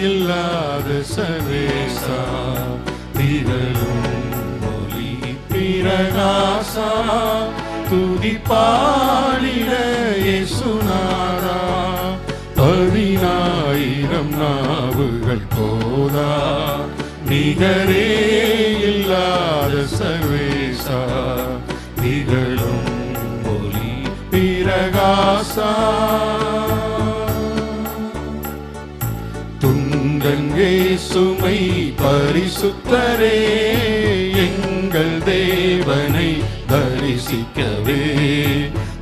இல்லாத சர்வேசா திகழும் ஒளி பிரகாசா துதி பாடிட பதினாயிரம் நாவுகள் போதா நிகரே இல்லாத சர்வேசா திகழும் ஒளி பிரகாசா. கங்கை சுமை பரிசுத்தரே எங்கள் தேவனை தரிசிக்கவே.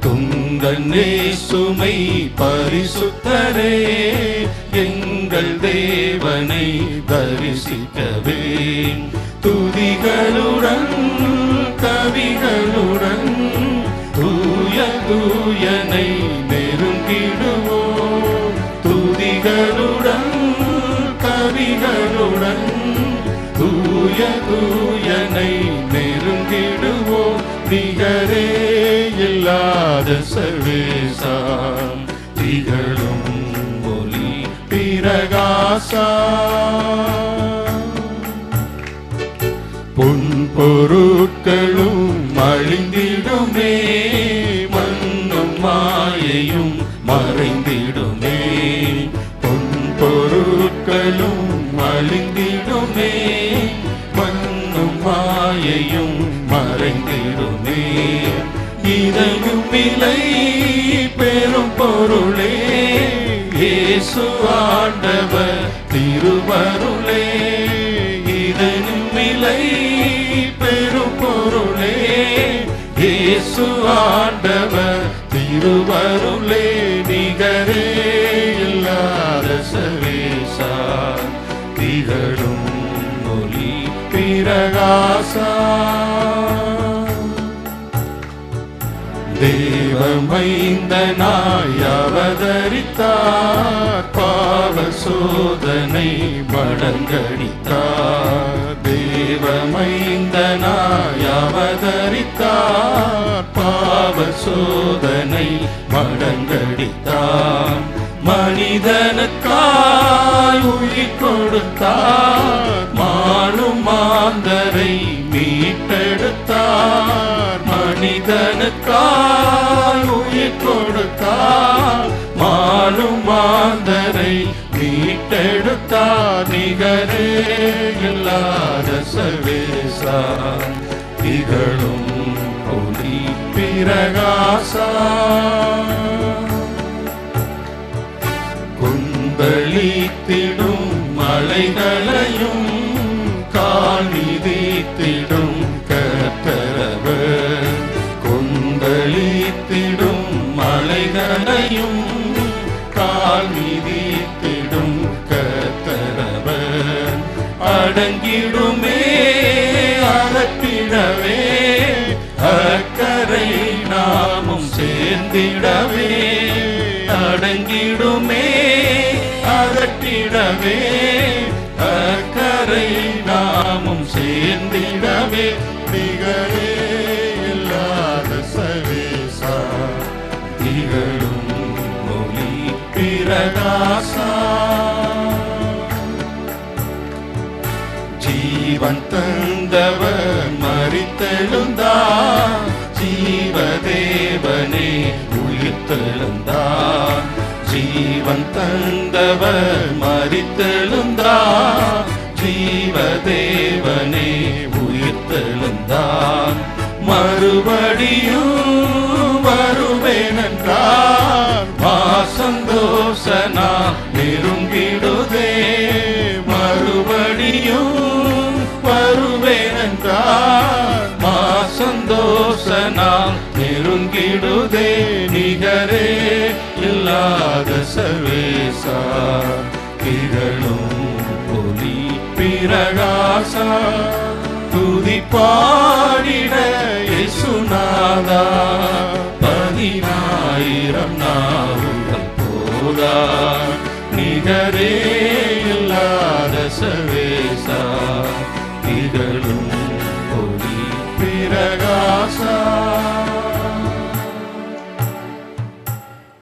துங்கன்னே சுமை பரிசுத்தரே எங்கள் தேவனை தரிசிக்கவே. துதிகளுடன் கவிகளுடன் தூய தூயனை நெருங்கிடுவோம். துதிகளுடன் தூயனை நெருங்கிடுவோம். நிகரே இல்லாத சர்வேசா திகழும் ஒளி பிரகாசா பொன் பொருட்களும் அழிந்திடுமே. மண்ணும் மாயையும் மறைந்திடுமே. பொன் பொருட்களும் அழிந்திடுமே. மாயையும் மறைந்திடுமே. இதையும் விலை பெரும் பொருளே. இயேசு ஆண்டவர் திருவருளே. இதனும் விலை பெரும் பொருளே. இயேசு ஆண்டவர் திருவருளே. நிகரே இல்லாத சவேசா. திகழும் ஒளி பிற தேவமைந்தனாய் அவதரித்தார் பாவ சோதனை படங்கடித்தார் தேவமைந்தனாய் அவதரித்தார் பாவ சோதனை படங்கடித்தார் மனிதனுக்காய் உயிர் கொடுத்தார் மானும் மாந்தரை மீட்டெடுத்தார். மனிதனுக்காய் உயிர் கொடுத்தார். மாலும் மாந்தரை மீட்டெடுத்தார். நிகரே இல்லாத சர்வேசா திகழும் ஒளி பிரகாசா. குந்தளித்திடும் மலைகளையும் மலைகளையும் கால் மிதித்திடும் கத்தரவர் அடங்கிடுமே அகற்றிடவே. அக்கறை நாமும் சேர்ந்திடவே. அடங்கிடுமே அகற்றிடவே. அக்கறை நாமும் சேர்ந்திடவே. திகழே திகழும் ஒளி பிரகாசா ஜீவன் தந்தவர் மறித்தெழுந்தா. ஜீவதேவனே உயிர்த்தெழுந்தா. ஜீவன் தந்தவர் மறித்தெழுந்தா. ஜீவதேவனே உயிர்த்தெழுந்தார் மறுபடியும் ஏனென்றால் வாசந்தோஷ வாசந்தோசனா நெருங்கிடுதே. மறுபடியும் வருவேனென்றால் வாசந்தோஷ மாசந்தோசனா நெருங்கிடுதே. நிகரே இல்லாத சர்வேசா திகழும் ஒளி பிரகாசா துதி பாடிட உங்கள் போதா நிகரே இல்லாத சவேசா. திகழும் ஒளி பிரகாசா.